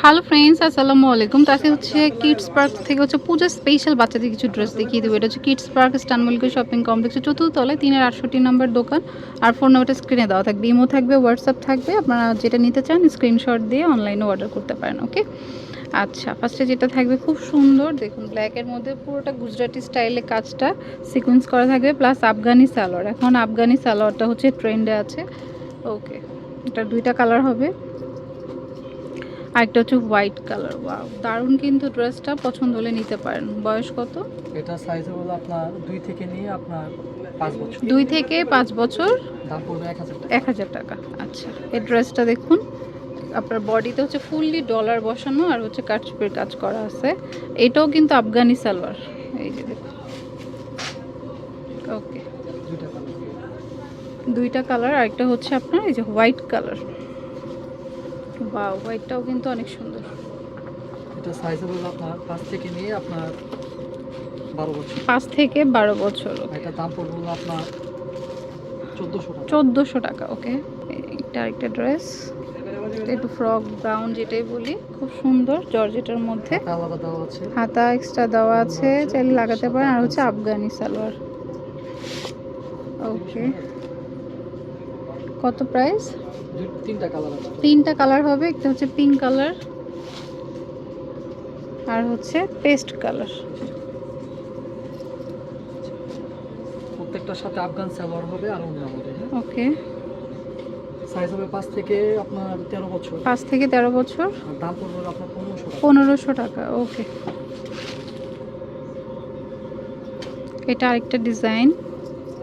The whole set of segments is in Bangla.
হ্যালো ফ্রেন্ডস আসসালামু আলাইকুম। তো আজকে হচ্ছে কিডস পার্ক থেকে হচ্ছে পূজা স্পেশাল বাচ্চাদের কিছু ড্রেস দেখিয়ে দেবো। এটা হচ্ছে কিডস পার্ক স্টানমলিকা শপিং কমপ্লেক্সের চতুর্থ তলায় তিনের আটষট্টি নম্বর দোকান। আর ফোন নাম্বারটা স্ক্রিনে দেওয়া থাকবে। ইমো থাকবে হোয়াটসঅ্যাপ থাকবে। আপনারা যেটা নিতে চান স্ক্রিনশট দিয়ে অনলাইনে অর্ডার করতে পারেন ওকে আচ্ছা ফার্স্টে যেটা থাকবে, খুব সুন্দর। দেখুন ব্ল্যাকের মধ্যে পুরোটা গুজরাটি স্টাইলে কাজটা সিকোয়েন্স করা থাকবে। প্লাস আফগানি সালোয়ার এখন আফগানি সালোয়ারটা হচ্ছে ট্রেন্ডে আছে। ওকে এটা দুইটা কালার হবে। আরেকটা হচ্ছে হোয়াইট কালার ওয়াও দারুণ কিন্তু ড্রেসটা পছন্দ হলে নিতে পারেন। বয়স কত? এটা সাইজ হলো আপনার দুই থেকে নিয়ে আপনার পাঁচ বছর। দুই থেকে পাঁচ বছর? দাম পড়বে এক হাজার টাকা। এক হাজার টাকা আচ্ছা। এই ড্রেসটা দেখুন আপনার বডিতে হচ্ছে ফুললি ডলার বসানো আর হচ্ছে কাটচুপের কাজ করা আছে। এটাও কিন্তু আফগানি সালোয়ার এই যে দেখুন। ওকে দুইটা কালার আরেকটা হচ্ছে আপনার এই যে হোয়াইট কালার বা হোয়াইটটাও কিন্তু অনেক সুন্দর। এটা সাইজ হলো আপনার পাঁচ থেকে নিয়ে আপনার বারো বছর। পাঁচ থেকে বারো বছর এটা দাম পড়বে আপনার চোদ্দোশো টাকা। ওকে এটা একটা ড্রেস একটু ফ্রক ব্রাউন যেটাই বলি খুব সুন্দর জর্জেটের মধ্যে। হাতা এক্সট্রা দেওয়া আছে। চাইলে লাগাতে পারেন। আর হচ্ছে আফগানি সালোয়ার। ওকে কত প্রাইস তিনটা কালার আছে তিনটা কালার হবে একটা হচ্ছে পিঙ্ক কালার আর হচ্ছে পেস্ট কালার প্রত্যেকটার সাথে আফগান সালোয়ার হবে আর হবে হ্যাঁ? ওকে সাইজ হবে থেকে আপনার তেরো বছর। পাঁচ থেকে তেরো বছর। আর দাম পড়বে আপনার পনেরোশো টাকা। পনেরোশো টাকা ওকে এটা আরেকটা ডিজাইন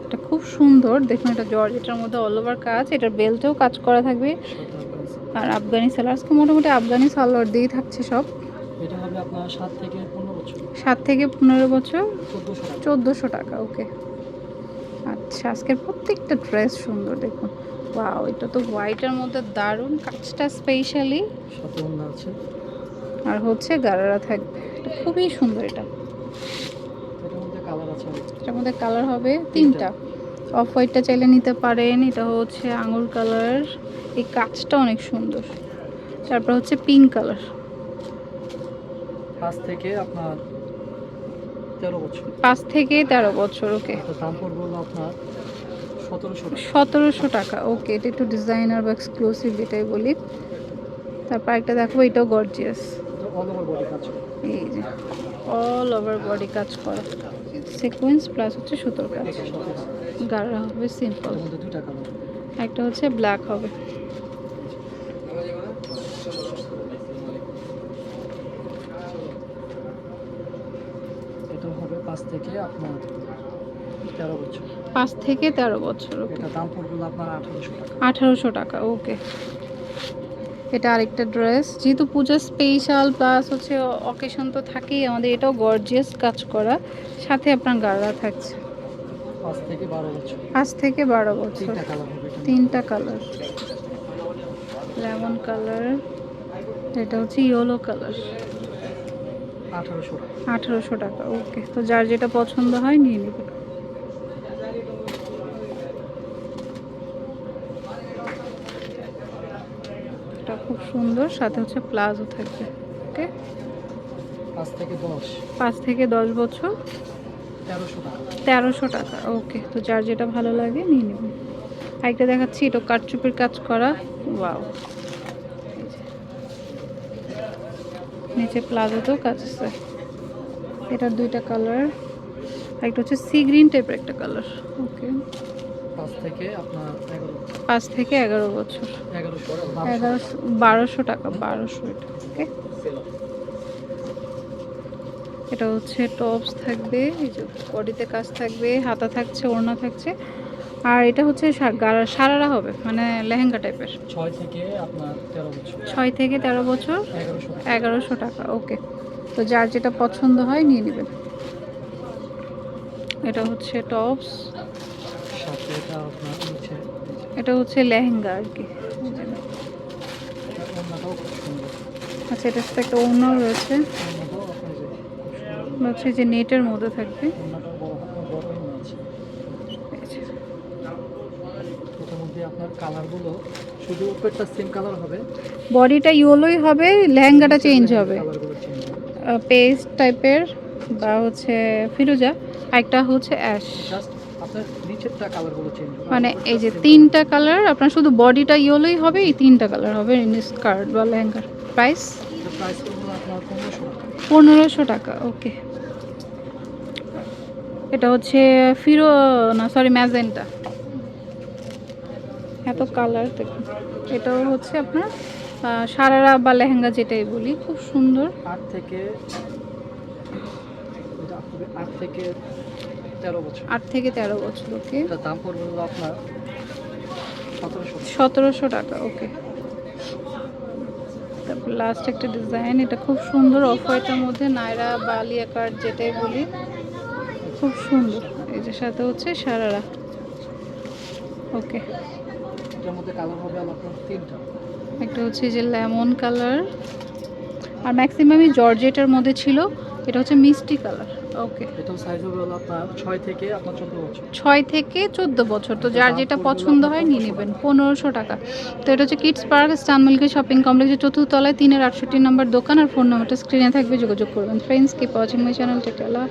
এটা খুব সুন্দর। দেখুন এটা জর্জেটের মধ্যে অল ওভার কাজ। এটার বেল্টেও কাজ করা থাকবে। আর আফগানি সালোয়ার আজকে মোটামুটি আফগানি সালোয়ার দিয়েই থাকছে সব। সাত থেকে পনেরো বছর। চোদ্দোশো টাকা। ওকে আচ্ছা আজকের প্রত্যেকটা ড্রেস সুন্দর দেখুন। ওয়াও এটা তো হোয়াইটের মধ্যে দারুণ। কাজটা স্পেশালি আর হচ্ছে গারারা থাকবে। এটা খুবই সুন্দর এটা এটার মধ্যে কালার আছে অনেক। এটার মধ্যে কালার হবে তিনটা। অফ হোয়াইটটা চাইলে নিতে পারেন এটা হচ্ছে আঙুর কালার এই কাজটা অনেক সুন্দর। তারপর হচ্ছে পিঙ্ক কালার পাঁচ থেকে আপনার তেরো বছর। পাঁচ থেকে তেরো বছর ওকে দাম পড়বে আপনার সতেরোশো টাকা। সতেরোশো টাকা ওকে এটা একটু ডিজাইনার বা এক্সক্লুসিভ এটাই বলি। তারপর একটা দেখো এটাও গর্জিয়াস অল ওভার বডি কাজ এই যে। অল ওভার বডি কাজ করা। সিকোয়েন্স প্লাস হচ্ছে সুতোর কাজ। গাড়া হবে সিম্পল একটা হচ্ছে ব্ল্যাক হবে। এটা হবে পাঁচ থেকে আপনার তেরো বছর। পাঁচ থেকে তেরো বছর এটা দাম পড়বে আপনার আঠারোশো টাকা। আঠারোশো টাকা ওকে এটা আরেকটা ড্রেস। যেহেতু পূজা স্পেশাল প্লাস হচ্ছে অকেশন তো থাকেই আমাদের এটাও গর্জিয়াস কাজ করা। সাথে আপনার গাড়া থাকছে। পাঁচ থেকে বারো বছর। তিনটা কালার লেমন কালার এটা হচ্ছে ইয়েলো কালার আঠারোশো টাকা। টাকা ওকে তো যার যেটা পছন্দ হয় নিয়ে নেবেন এটা খুব সুন্দর সাথে হচ্ছে প্লাজো থাকবে ওকে? পাঁচ থেকে দশ। পাঁচ থেকে দশ বছর। তেরোশো টাকা। ওকে। তো যার যেটা ভালো লাগে নিয়ে নেবেন আরেকটা দেখাচ্ছি এটা কাটচুপের কাজ করা। ওয়াও। নিচে প্লাজোতেও কাজ আছে। এটার দুইটা কালার। একটা হচ্ছে সি গ্রিন টাইপের একটা কালার ওকে। পাঁচ থেকে এগারো বছর। এগারোশো বারোশো। টাকা বারোশো এটা ওকে? এটা হচ্ছে টপস থাকবে এই যে বডিতে কাজ থাকবে হাতা থাকছে ওড়না থাকছে। আর এটা হচ্ছে সারারা হবে মানে লেহেঙ্গা টাইপের। ছয় থেকে আপনার তেরো বছর। ছয় থেকে তেরো বছর এগারোশো টাকা ওকে। তো যার যেটা পছন্দ হয় নিয়ে নেবেন। এটা হচ্ছে টপস। এটা হচ্ছে লেহেঙ্গা আর কি। আচ্ছা এটার সাথে একটা ওড়নাও রয়েছে। আপনার যে নেটের মধ্যে থাকবে। আপনার কালারগুলো শুধু উপরটা সেম কালার হবে। বডিটা ইয়েলোই হবে লেহেঙ্গাটা চেঞ্জ হবে। চেঞ্জ হবে। পেস্ট টাইপের বা হচ্ছে ফিরোজা একটা হচ্ছে অ্যাশ মানে এই যে তিনটা কালার আপনার শুধু বডিটা ইয়েলোই হবে এই তিনটা কালার হবে স্কার্ট বা লেহেঙ্গার। প্রাইস পনেরোশো টাকা। ওকে এটা হচ্ছে ফিরো না সরি ম্যাজেন্টা এত কালার দেখুন। এটাও হচ্ছে আপনার সারারা বা লেহেঙ্গা যেটাই বলি খুব সুন্দর। থেকে আট থেকে তেরো বছর। আট থেকে তেরো বছর ওকে। দাম পড়বে হলো আপনার সতেরোশো। টাকা ওকে। তারপর লাস্ট একটা ডিজাইন এটা খুব সুন্দর অফ হোয়াইটের মধ্যে নায়রা বা আলিয়া কার্ড যেটাই বলি খুব সুন্দর। এই যে সাথে হচ্ছে সারারা ওকে। এটার একটা হচ্ছে যে লেমন কালার আর ম্যাক্সিমামই জর্জেটের মধ্যে ছিল এটা হচ্ছে মিষ্টি কালার। ওকে এটা সাইজ হবে হলো আপনার ছয় থেকে আপনার চোদ্দ বছর। 6 থেকে চোদ্দ বছর। তো যার যেটা পছন্দ হয় নিয়ে নেবেন পনেরোশো টাকা। তো এটা হচ্ছে কিডস পার্ক স্টানমুলকে শপিং কমপ্লেক্সের চতুর্থ তলায় তিনের আটষট্টি নম্বর দোকান আর ফোন নাম্বারটা স্ক্রিনে থাকবে যোগাযোগ করবেন। Friends keep watching my channel take Allah